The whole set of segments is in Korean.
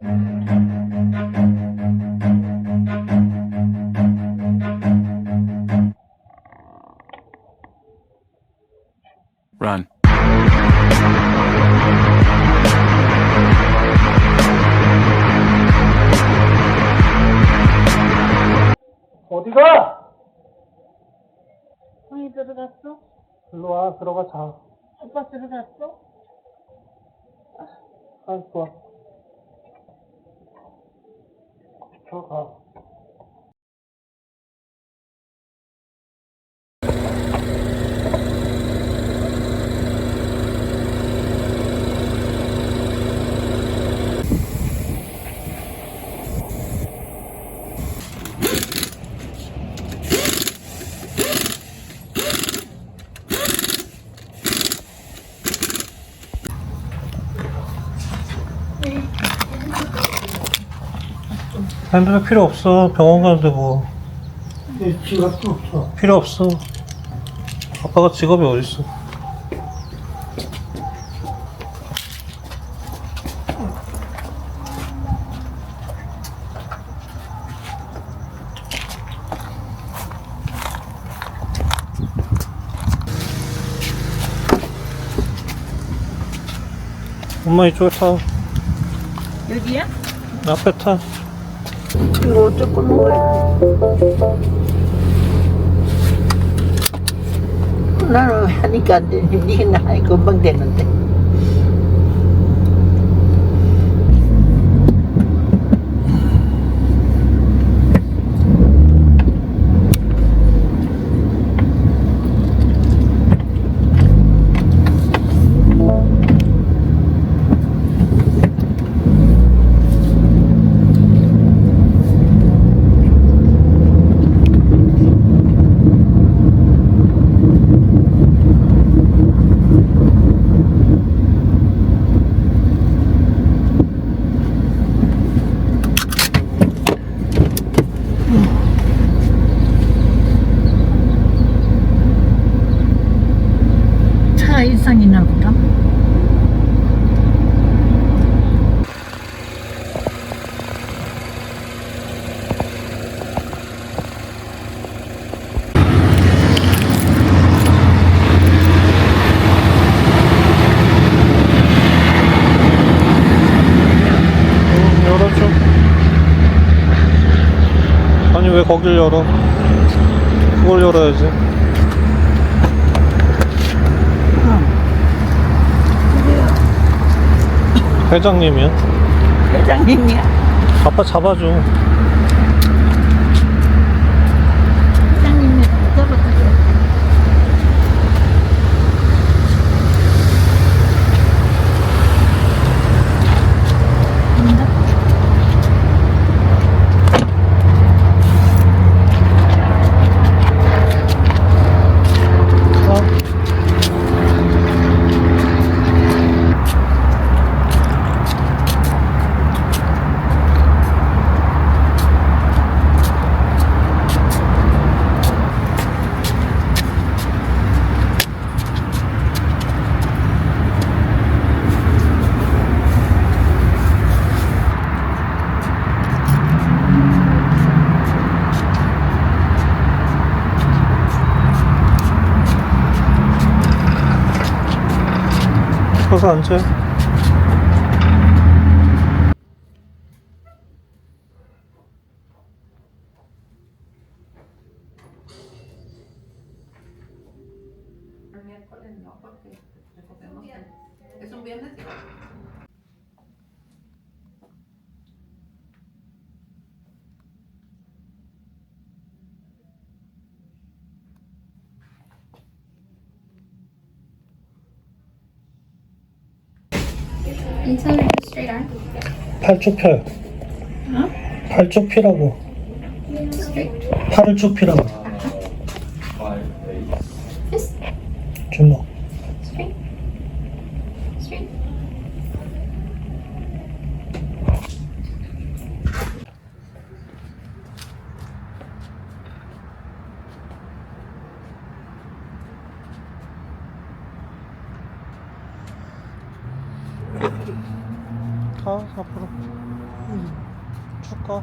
Run. 어디가? 형이 들어갔어? 일로 와, 들어가 자. 오빠 들어갔어? 아, 좋아. 들어 가. 핸드백 필요 없어. 병원 가는데 뭐. 내 지갑도 없어. 필요 없어. 아빠가 직업이 어딨어. 엄마 이쪽에 타. 여기야? 앞에 타. 이거 어쩔 거는 거야? 나는 하니까 안 되니 니는 하니 금방 되는데 차 이상이나 보다 음, 열어줘. 아니, 왜 거길 열어? 그걸 열어야지. 회장님이야? 회장님이야 아빠 잡아줘. 회장님이 잡아주세요 어? 서서 앉 Straight arm? 팔. 팔쭉 피라고. Straight. 팔을 쭉 피라고. This. 주먹. Straight. Straight. 가 앞으로 쭉 가.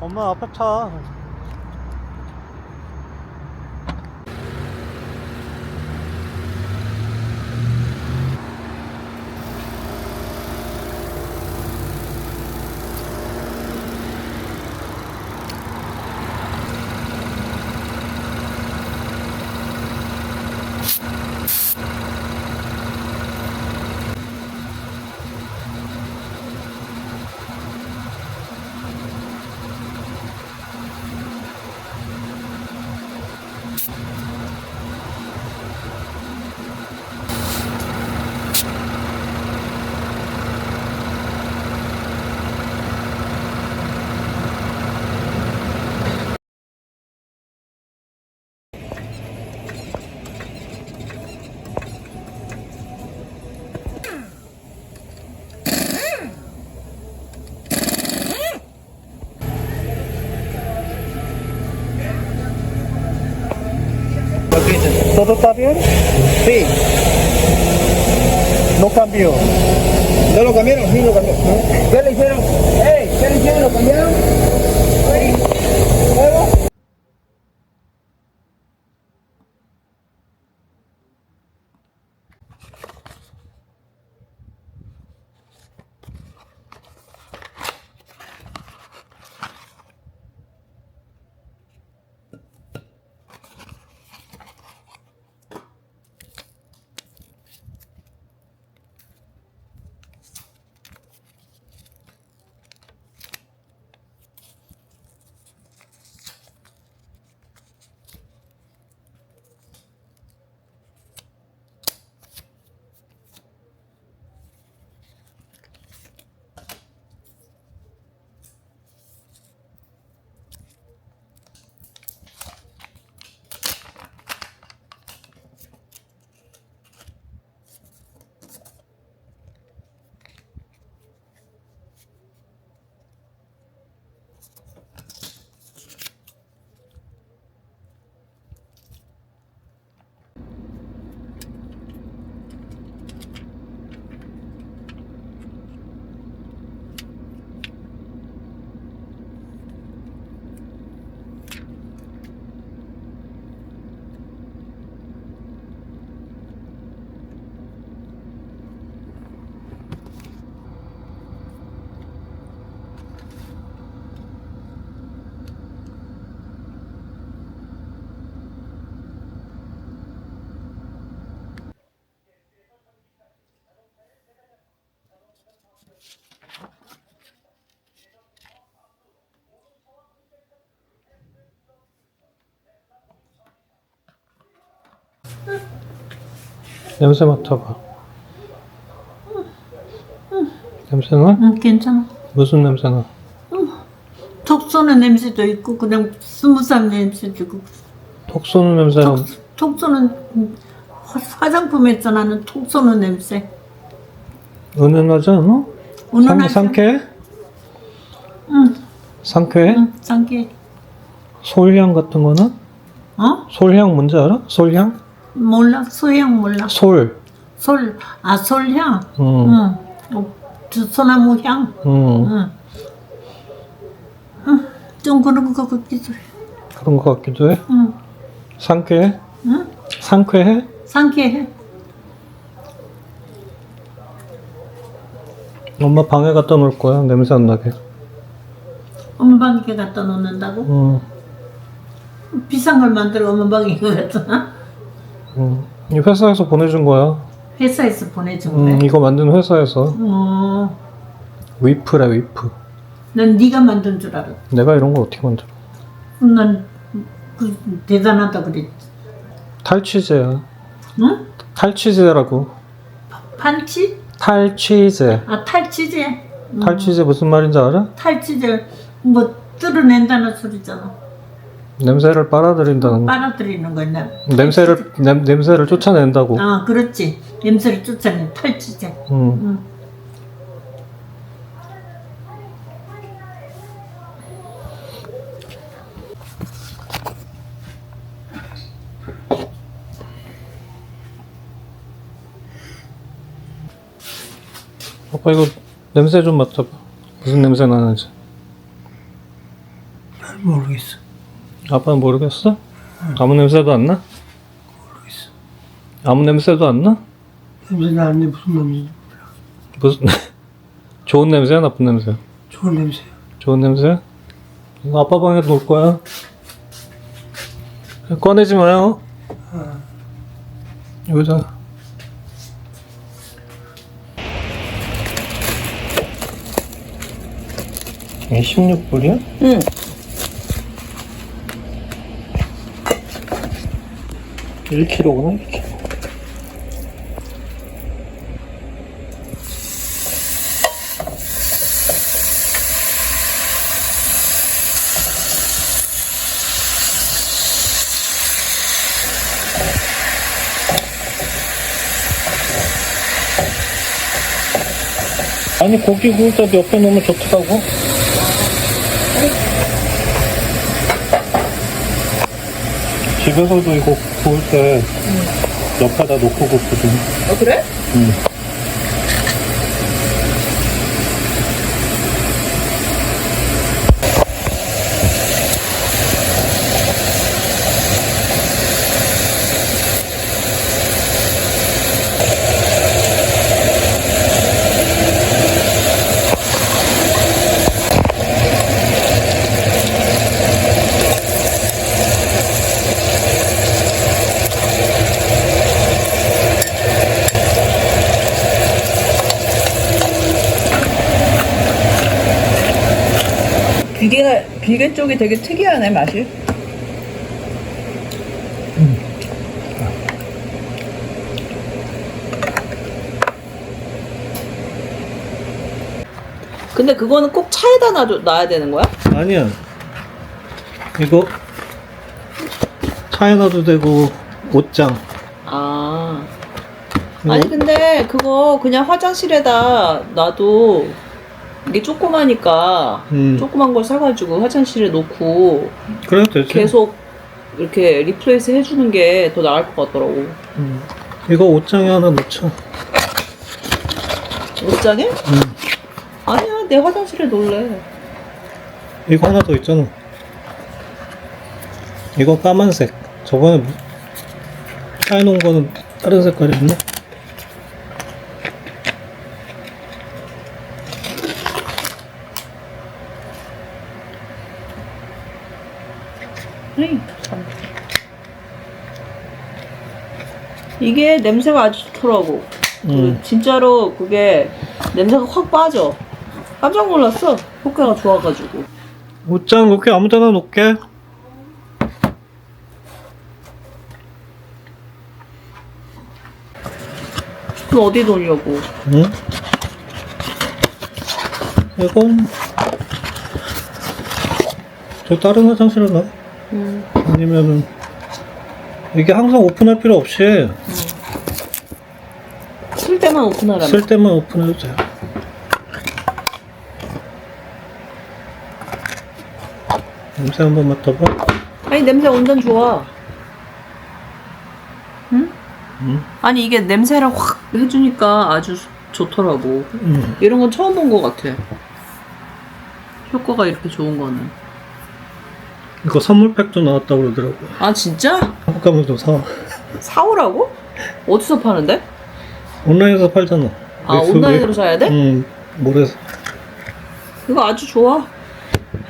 엄마 앞에 타. ¿Todo está bien? Sí. No cambió. ¿No lo cambiaron? Sí, lo cambiaron. ¿Qué le hicieron? ¡Ey! ¿Qué le hicieron? ¿Lo cambiaron? 냄새 맡아봐. 냄새나? 응, 괜찮아. 무슨 냄새나? 톡 쏘는 냄새도 있고 그냥 스무 살 냄새도 있고 톡 쏘는 냄새랑 톡, 톡 쏘는 화- 화장품에서 나는 톡 쏘는 냄새. 은은하지 않아? 상, 은은하지? 상쾌해? 응, 상쾌해? 응, 상쾌. 솔향 같은 거는? 어? 솔향 뭔지 알아? 솔향? 몰라, 소향 몰라. 솔. 솔, 아 솔향. 응. 응. 어, 저 소나무 향. 응. 응. 응. 좀 그런 거 같기도 해. 그런 거 같기도 해. 응. 상쾌해? 응? 상쾌해? 상쾌해. 엄마 방에 갖다 놓을 거야. 냄새 안 나게. 엄마 방에 갖다 놓는다고? 응. 비싼 걸 만들어 엄마 방에 갖다 응. 이 회사에서 보내준 거야. 회사에서 보내준 응, 거야. 이거 만든 회사에서. 어, 위프래, 위프. 난 네가 만든 줄 알아. 내가 이런 걸 어떻게 만들어? 난 그, 대단하다 그랬지. 탈취제야. 응? 탈취제라고. 판치? 탈취제. 아 탈취제. 음, 탈취제 무슨 말인지 알아? 탈취제 뭐 뚫어낸다는 소리잖아. 냄새를 빨아들인다는 빨아들이는 거야. 냄새를 네. 냄, 냄새를 쫓아낸다고. 아, 그렇지. 냄새를 쫓아내 탈취제. 음. 응. 아빠 이거 냄새 좀 맡아봐. 무슨 냄새 나는지. 잘 모르겠어. 아빠는 모르겠어? 아무 냄새도 안 나? 모르겠어. 아무 냄새도 안 나? 냄새 나는데 무슨 냄새? 무슨 좋은 냄새야 나쁜 냄새야? 좋은 냄새야. 좋은 냄새? 이거 아빠 방에 놓을 거야. 꺼내지 마요. 여기다. 이게 16불이야? 응. 1kg구나, 1kg. 아니 고기 구울 때 옆에 놓으면 좋더라고. 집에서도 이거 구울 때 옆에다 놓고 굽거든. 어 그래? 응. 비계 쪽이 되게 특이하네 맛이. 근데 그거는 꼭 차에다 놔 놔야 되는 거야? 아니야. 이거 차에 놔도 되고 옷장. 아. 아니 근데 그거 그냥 화장실에다 놔도 이게 조그마니까 음. 조그만 걸 사가지고 화장실에 놓고 그래도 되지. 계속 이렇게 리플레이스 해주는 게 더 나을 것 같더라고. 음. 이거 옷장에 하나 놓자. 옷장에? 아니야 내 화장실에 놓을래. 이거 하나 더 있잖아. 이거 까만색. 저번에 무- 차에 놓은 거는 다른 색깔이었나? 에이, 참. 이게 냄새가 아주 좋더라고. 그 음. 진짜로 그게 냄새가 확 빠져. 깜짝 놀랐어. 효과가 좋아가지고. 옷장 놓게 아무 데나 놓게. 그럼 어디 놓으려고? 응? 이건 저 다른 화장실에 놔. 음. 아니면은 이게 항상 오픈할 필요 없이 쓸 때만 오픈하라면. 쓸 때만 오픈해도 돼요. 냄새 한번 맡아봐. 아니 냄새 완전 좋아. 응? 응? 아니 이게 냄새를 확 해주니까 아주 좋더라고. 음. 이런 건 처음 본 것 같아. 효과가 이렇게 좋은 거는. 이거 선물팩도 나왔다고 그러더라고. 아 진짜? 한국 가면 좀 사. 사오라고? 어디서 파는데? 온라인에서 팔잖아. 아 온라인으로 웹- 사야 돼? 응. 모래서. 이거 아주 좋아.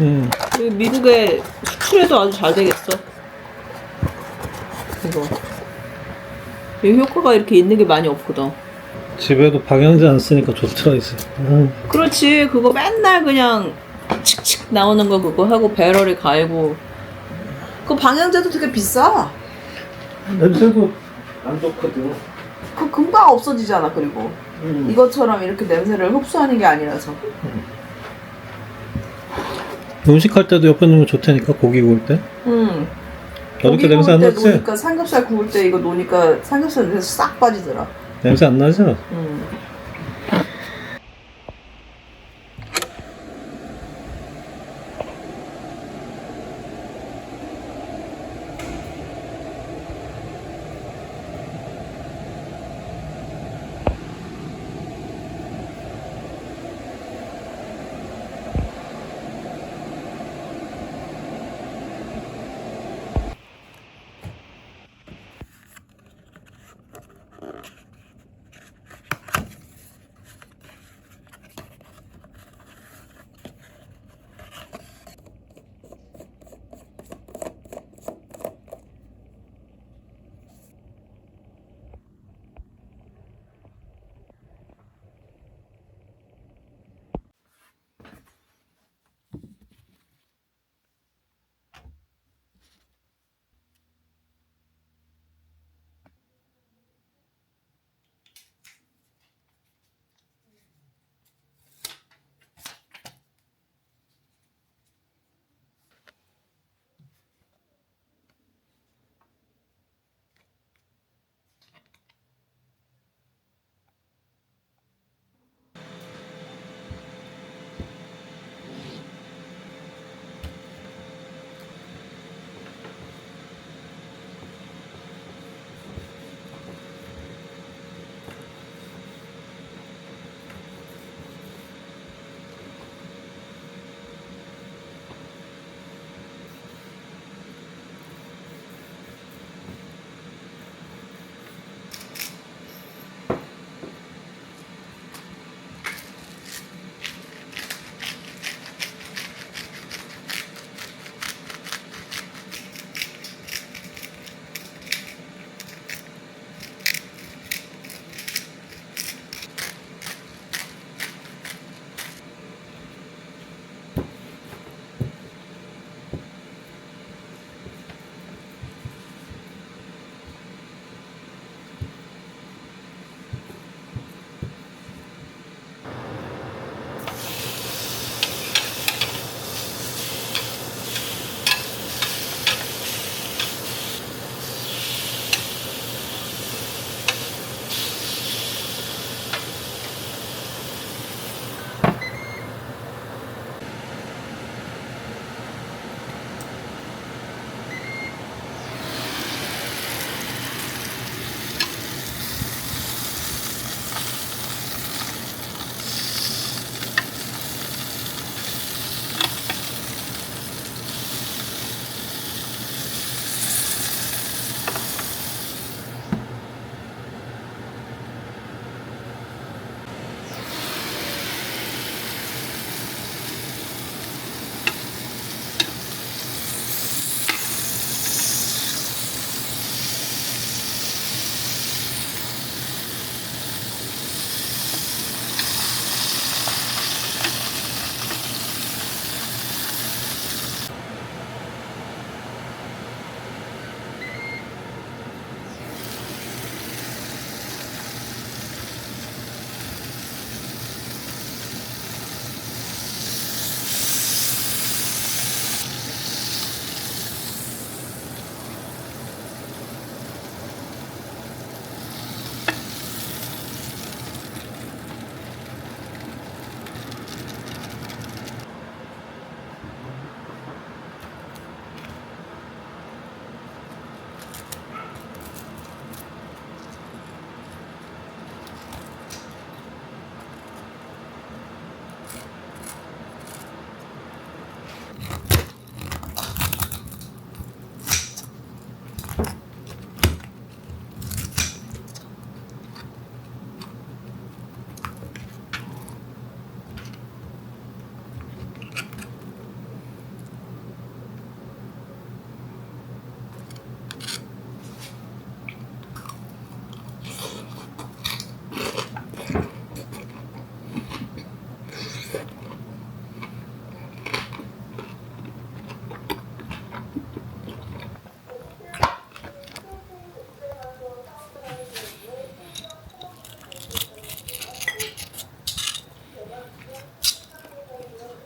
응. 그리고 미국에 수출해도 아주 잘 되겠어. 이거. 이 효과가 이렇게 있는 게 많이 없거든. 집에도 방향제 안 쓰니까 좋더라 이제. 음. 그렇지. 그거 맨날 그냥 칙칙 나오는 거 그거 하고 배럴이 가이고. 그 방향제도 되게 비싸. 냄새도 안 좋거든. 그 금방 없어지잖아. 그리고 음. 이것처럼 이렇게 냄새를 흡수하는 게 아니라서. 음식할 때도 옆에 놓으면 좋다니까 고기 구울 때. 음. 고기 냄새 안 났지? 놓으니까 삼겹살 구울 때 이거 놓으니까 삼겹살 냄새 싹 빠지더라. 냄새 안 나죠? 음.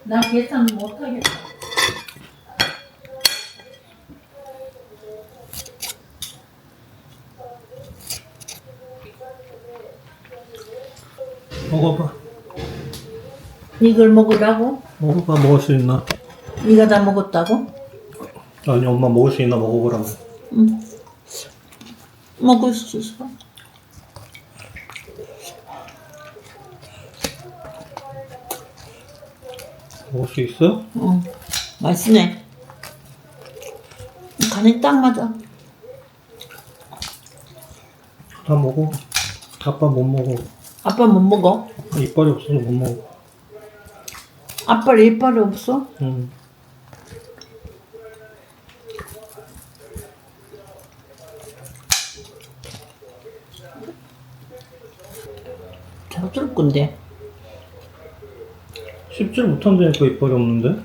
나 계산 못하겠다. 먹어봐. 이걸 먹으라고? 먹어봐 먹을 수 있나? 네가 다 먹었다고? 아니 엄마 먹을 수 있나 먹어보라고. 응. 먹을 수 있어. 먹을 수 있어? 응. 맛있네. 간이 딱 맞아. 다 먹어. 아빠 못 먹어. 아빠 못 먹어? 이빨이 없어서 못 먹어. 아빠 이빨이 없어? 응. 저들 건데. 씹질 못한다니까 이빨이 없는데?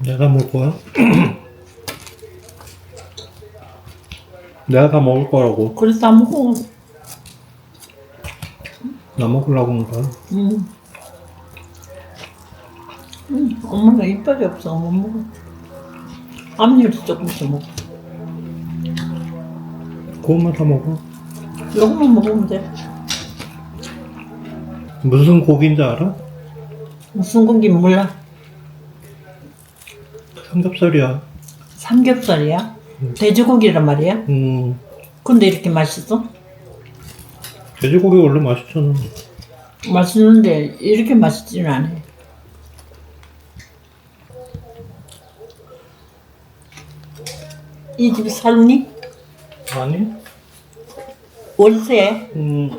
내가 먹을 거야? 내가 다 먹을 거라고. 그래서 다 먹어. 나 먹으려고 한 거야. 응. 응. 엄마가 이빨이 없어. 못 먹어. 앞니도 조금씩 먹어. 그것만 다 먹어. 요것만 먹으면 돼. 무슨 고기인지 알아? 무슨 고기 몰라. 삼겹살이야. 삼겹살이야? 돼지고기란 말이야? 음, 근데 이렇게 맛있어? 돼지고기 원래 맛있잖아. 맛있는데 이렇게 맛있지는 않아. 이 집 살니? 아니? 월세? 음,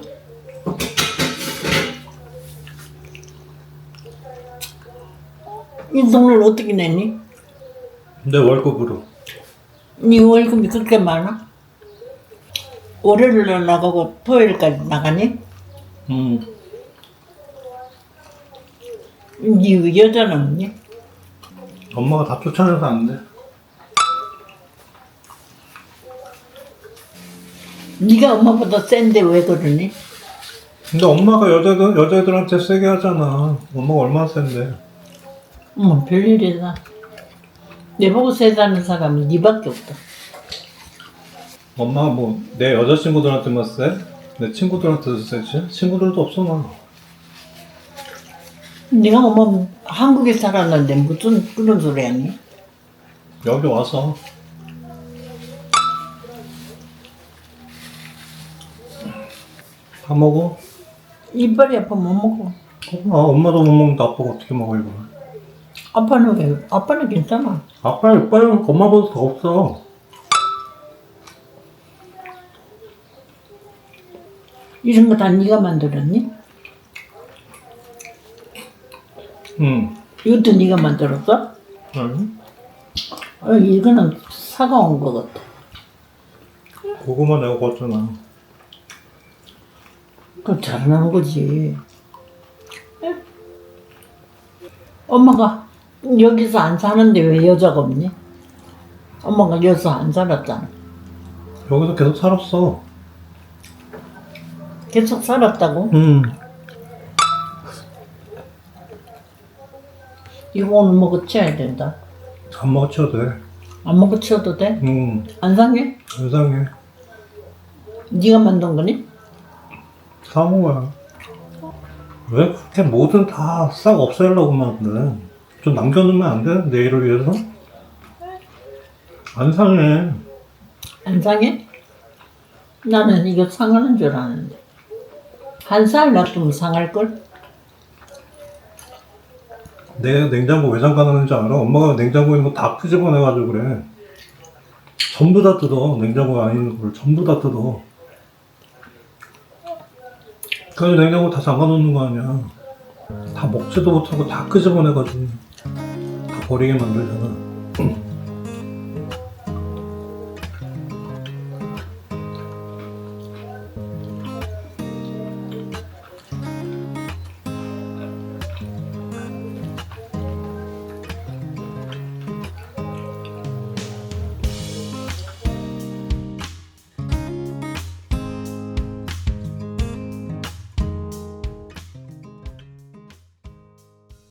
이 돈을 어떻게 내니? 내 월급으로. 네 월급이 그렇게 많아? 월요일날 나가고 토요일까지 나가니? 음, 네 여자는 없니? 엄마가 다 쫓아내서 안 돼. 네가 엄마보다 센데 왜 그러니? 근데 엄마가 여자들, 여자들한테 세게 하잖아. 엄마가 얼마나 센데. 어머 별일이다. 내 보고 세다는 사람은 네밖에 없다. 엄마가 뭐, 내 여자친구들한테만 세? 내 친구들한테도 세지? 친구들도 없어, 나. 네가 엄마 한국에 살았는데 무슨 그런 소리 하니? 여기 와서. 다 먹어? 이빨이 아파 못 먹어. 아, 엄마도 못 먹는데 아빠가 어떻게 먹어, 이거. 아빠는 왜? 아빠는 괜찮아. 아빠 이빨은 엄마보다 더 없어. 이런 거 다 네가 만들었니? 응. 이것도 네가 만들었어? 응. 어, 이거는 사가 온 거 같아. 고구마 내가 걷잖아. 그거 잘하는 거지. 에? 엄마가 여기서 안 사는데 왜 여자가 없니? 엄마가 여기서 안 살았잖아. 여기서 계속 살았어. 계속 살았다고? 응. 이거 오늘 먹어 치워야 된다. 안 먹어쳐도 돼. 안 먹어 치워도 돼? 응. 안 상해? 세상에. 네가 만든 거니? 사 먹어야. 왜 그렇게 뭐든 다 싹 없애려고만 그래. 좀 남겨놓으면 안 돼? 내일을 위해서? 안 상해. 안 상해? 나는 이거 상하는 줄 아는데. 한 살 놔두면 상할걸? 내가 냉장고 왜 잠가놨는지 알아? 엄마가 냉장고에 있는 거 다 끄집어내가지고 그래. 전부 다 뜯어. 냉장고 안에 있는 걸 전부 다 뜯어. 그래서 냉장고 다 잠가놓는 거 아니야. 다 먹지도 못하고 다 끄집어내가지고 다 버리게 만들잖아.